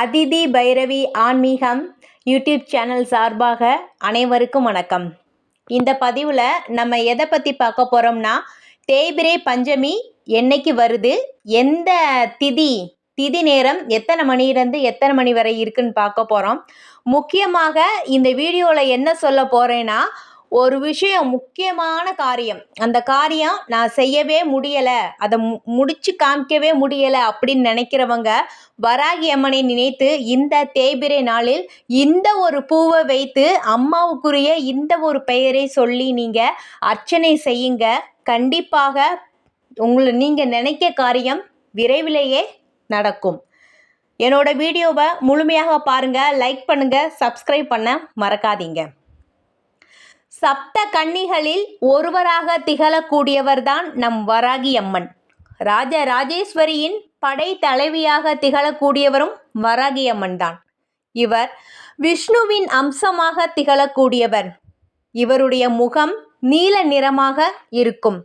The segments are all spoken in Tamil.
அதிதி பைரவி ஆன்மீகம் யூடியூப் சேனல் சார்பாக அனைவருக்கும் வணக்கம். இந்த பதிவில் நம்ம எதை பற்றி பார்க்க போகிறோம்னா தேய்பிரை பஞ்சமி என்னைக்கு வருது? எந்த திதி திதி நேரம் எத்தனை மணிலேருந்து எத்தனை மணி வரை இருக்குன்னு பார்க்க போகிறோம் முக்கியமாக இந்த வீடியோவில் என்ன சொல்ல போகிறேன்னா ஒரு விஷயம் முக்கியமான காரியம். அந்த காரியம் நான் செய்யவே முடியலை அதை மு முடிச்சு காமிக்கவே முடியலை அப்படின்னு நினைக்கிறவங்க வராகி அம்மனை நினைத்து இந்த தேய்பிரை நாளில் இந்த ஒரு பூவை வைத்து அம்மாவுக்குரிய இந்த ஒரு பெயரை சொல்லி நீங்கள் அர்ச்சனை செய்யுங்க. கண்டிப்பாக உங்களை நீங்கள் நினைக்க காரியம் விரைவிலேயே நடக்கும். என்னோட வீடியோவை முழுமையாக பாருங்கள் லைக் பண்ணுங்கள் சப்ஸ்கிரைப் பண்ண மறக்காதீங்க. சப்த கன்னிகளில் ஒருவராக திகழக்கூடியவர்தான் நம் வராகி அம்மன் ராஜ ராஜேஸ்வரியின் படை தலைவியாக திகழக்கூடியவரும் வராகி அம்மன் தான் இவர் விஷ்ணுவின் அம்சமாக திகழக்கூடியவர். இவருடைய முகம் நீல நிறமாக இருக்கும்.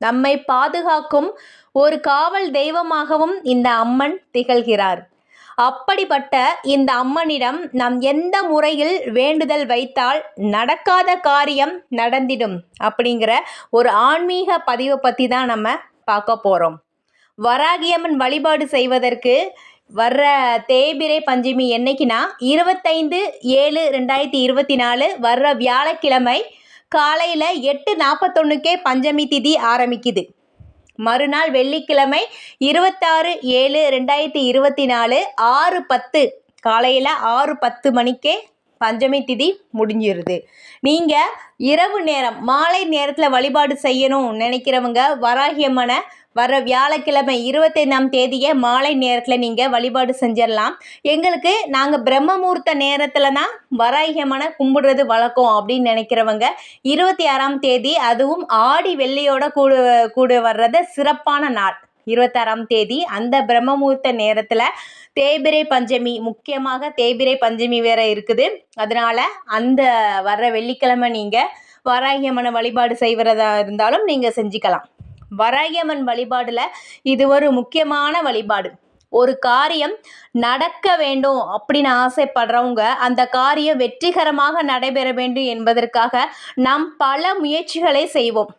நம்மை பாதுகாக்கும் ஒரு காவல் தெய்வமாகவும் இந்த அம்மன் திகழ்கிறார். அப்படிப்பட்ட இந்த அம்மனிடம் நாம் எந்த முறையில் வேண்டுதல் வைத்தால் நடக்காத காரியம் நடந்திடும் அப்படிங்கிற ஒரு ஆன்மீக பதிவை பற்றி தான் நம்ம பார்க்க போகிறோம் வராகியம்மன் வழிபாடு செய்வதற்கு வர்ற தேய்பிரை பஞ்சமி என்னைக்குன்னா இருபத்தைந்து ஏழு ரெண்டாயிரத்தி இருபத்தி நாலு வர்ற வியாழக்கிழமை காலையில் எட்டு நாற்பத்தொன்னுக்கே பஞ்சமி திதி ஆரம்பிக்குது. மறுநாள் வெள்ளிக்கிழமை இருபத்தாறு ஏழு ரெண்டாயிரத்தி இருபத்தி நாலு ஆறு பத்து. காலையில் ஆறு பத்து மணிக்கே பஞ்சமி திதி முடிஞ்சிருது. நீங்கள் இரவு நேரம் மாலை நேரத்தில் வழிபாடு செய்யணும் நினைக்கிறவங்க வராகியம்மனை வர வியாழக்கிழமை இருபத்தைந்தாம் தேதியை மாலை நேரத்தில் நீங்கள் வழிபாடு செஞ்சிடலாம் எங்களுக்கு நாங்கள் பிரம்மமூர்த்த நேரத்தில் தான் வராகியம்மனை கும்பிடுறது வழக்கம் அப்படின்னு நினைக்கிறவங்க இருபத்தி ஆறாம் தேதி அதுவும் ஆடி வெள்ளியோட கூடு கூடு வர்றது சிறப்பான நாள். இருபத்தாறாம் தேதி அந்த பிரம்மமூர்த்த நேரத்தில் தேய்பிரை பஞ்சமி முக்கியமாக தேய்பிரை பஞ்சமி வேற இருக்குது. அதனால் அந்த வர்ற வெள்ளிக்கிழமை நீங்கள் வராகியம்மனை வழிபாடு செய்வதா இருந்தாலும் நீங்கள் செஞ்சுக்கலாம். வராகியம்மன் வழிபாடில் இது ஒரு முக்கியமான வழிபாடு. ஒரு காரியம் நடக்க வேண்டும் அப்படின்னு ஆசைப்படுறவங்க அந்த காரியம் வெற்றிகரமாக நடைபெற வேண்டும் என்பதற்காக நாம் பல முயற்சிகளை செய்வோம்.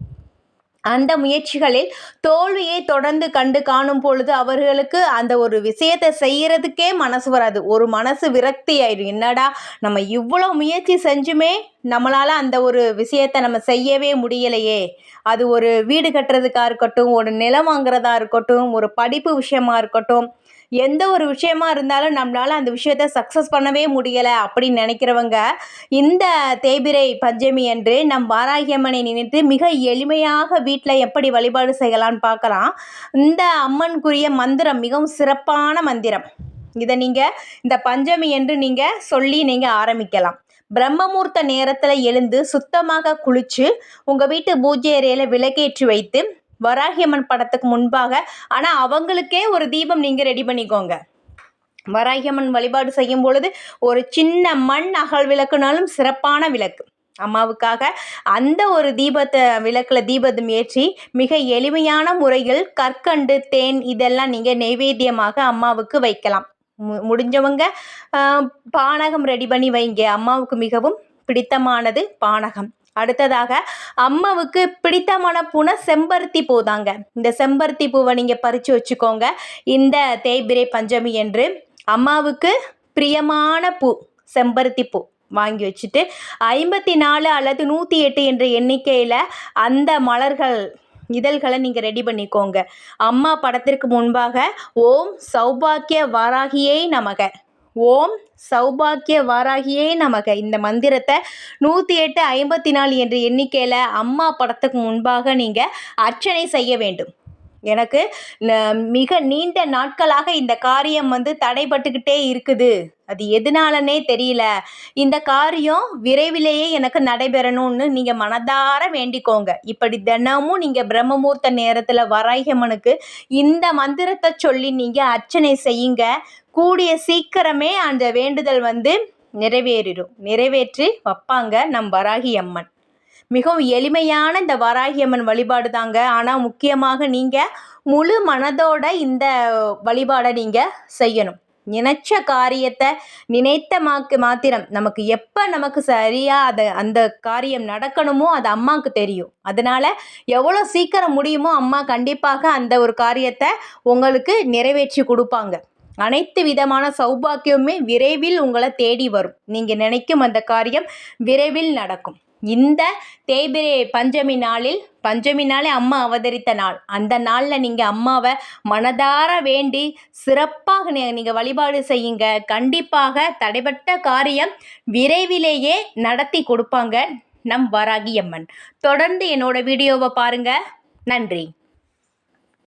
அந்த முயற்சிகளில் தோல்வியை தொடர்ந்து கண்டு காணும் பொழுது அவர்களுக்கு அந்த ஒரு விஷயத்தை செய்கிறதுக்கே மனசு வராது. ஒரு மனசு விரக்தி ஆயிடும். என்னடா நம்ம இவ்வளோ முயற்சி செஞ்சுமே நம்மளால் அந்த ஒரு விஷயத்தை நம்ம செய்யவே முடியலையே. அது ஒரு வீடு கட்டுறதுக்காக இருக்கட்டும் ஒரு நிலம் வாங்குறதா இருக்கட்டும் ஒரு படிப்பு விஷயமா இருக்கட்டும் எந்த ஒரு விஷயமா இருந்தாலும் நம்மளால் அந்த விஷயத்த சக்ஸஸ் பண்ணவே முடியலை அப்படின்னு நினைக்கிறவங்க இந்த தேய்பிரை பஞ்சமி அன்று நம் வாராகியம்மனை நினைத்து மிக எளிமையாக வீட்டில் எப்படி வழிபாடு செய்யலான்னு பார்க்கலாம். இந்த அம்மனுக்குரிய மந்திரம் மிகவும் சிறப்பான மந்திரம். இதை நீங்கள் இந்த பஞ்சமி என்று நீங்கள் சொல்லி நீங்கள் ஆரம்பிக்கலாம். பிரம்மமூர்த்த நேரத்தில் எழுந்து சுத்தமாக குளித்து உங்கள் வீட்டு பூஜை அறையில் விளக்கேற்றி வைத்து வராகியம்மன் படத்துக்கு முன்பாக. ஆனால் அவங்களுக்கே ஒரு தீபம் நீங்கள் ரெடி பண்ணிக்கோங்க. வராகியம்மன் வழிபாடு செய்யும் பொழுது ஒரு சின்ன மண் அகல் விளக்குனாலும் சிறப்பான விளக்கு. அம்மாவுக்காக அந்த ஒரு தீபத்தை விளக்கில் தீபத்தம் ஏற்றி மிக எளிமையான முறையில் கற்கண்டு தேன் இதெல்லாம் நீங்கள் நெய்வேத்தியமாக அம்மாவுக்கு வைக்கலாம். மு முடிஞ்சவங்க பானகம் ரெடி பண்ணி வைங்க. அம்மாவுக்கு மிகவும் பிடித்தமானது பானகம். அடுத்ததாக அம்மாவுக்கு பிடித்தமான பூனை செம்பருத்தி பூ தாங்க இந்த செம்பருத்தி பூவை நீங்கள் பறித்து வச்சுக்கோங்க. இந்த தேய்பிரை பஞ்சமி என்று அம்மாவுக்கு பிரியமான பூ செம்பருத்தி பூ வாங்கி வச்சுட்டு ஐம்பத்தி நாலு அல்லது நூற்றி எட்டு என்ற எண்ணிக்கையில் அந்த மலர்கள் இதழ்களை நீங்கள் ரெடி பண்ணிக்கோங்க. அம்மா படத்திற்கு முன்பாக ஓம் சௌபாக்கிய வாராகியை நமக. ஓம் சௌபாக்கிய வாராகியே நமக. இந்த மந்திரத்தை நூற்றி எட்டு ஐம்பத்தி நாலு என்ற எண்ணிக்கையில் அம்மா படத்துக்கு முன்பாக நீங்கள் அர்ச்சனை செய்ய வேண்டும். எனக்கு மிக நீண்ட நாட்களாக இந்த காரியம் வந்து தடைபட்டுக்கிட்டே இருக்குது. அது எதனாலனே தெரியல. இந்த காரியம் விரைவிலேயே எனக்கு நடைபெறணும்னு நீங்கள் மனதார வேண்டிக்கோங்க. இப்படி தினமும் நீங்கள் பிரம்மமூர்த்த நேரத்தில் வராயம்மனுக்கு இந்த மந்திரத்தை சொல்லி நீங்கள் அர்ச்சனை செய்யுங்க. கூடிய சீக்கிரமே அந்த வேண்டுதல் வந்து நிறைவேறிடும். நிறைவேற்றி வைப்பாங்க நம் வராகி அம்மன். மிகவும் எளிமையான இந்த வராகியம்மன் வழிபாடு தாங்க. ஆனால் முக்கியமாக நீங்கள் முழு மனதோட இந்த வழிபாடை நீங்கள் செய்யணும். நினைச்ச காரியத்தை நினைத்த மாக்கு மாத்திரம் நமக்கு எப்போ நமக்கு சரியாக அதை அந்த காரியம் நடக்கணுமோ அது அம்மாவுக்கு தெரியும். அதனால் எவ்வளோ சீக்கிரம் முடியுமோ அம்மா கண்டிப்பாக அந்த ஒரு காரியத்தை உங்களுக்கு நிறைவேற்றி கொடுப்பாங்க. அனைத்து விதமான சௌபாக்கியமுமே விரைவில் உங்களை தேடி வரும். நீங்கள் நினைக்கும் அந்த காரியம் விரைவில் நடக்கும். இந்த தேய்பிரை பஞ்சமி நாளில் பஞ்சமி நாளே அம்மா அவதரித்த நாள். அந்த நாளில் நீங்கள் அம்மாவை மனதார வேண்டி சிறப்பாக நீங்கள் வழிபாடு செய்யுங்க. கண்டிப்பாக தடைப்பட்ட காரியம் விரைவிலேயே நடத்தி கொடுப்பாங்க நம் வராகி அம்மன். தொடர்ந்து என்னோட வீடியோவை பாருங்கள் நன்றி.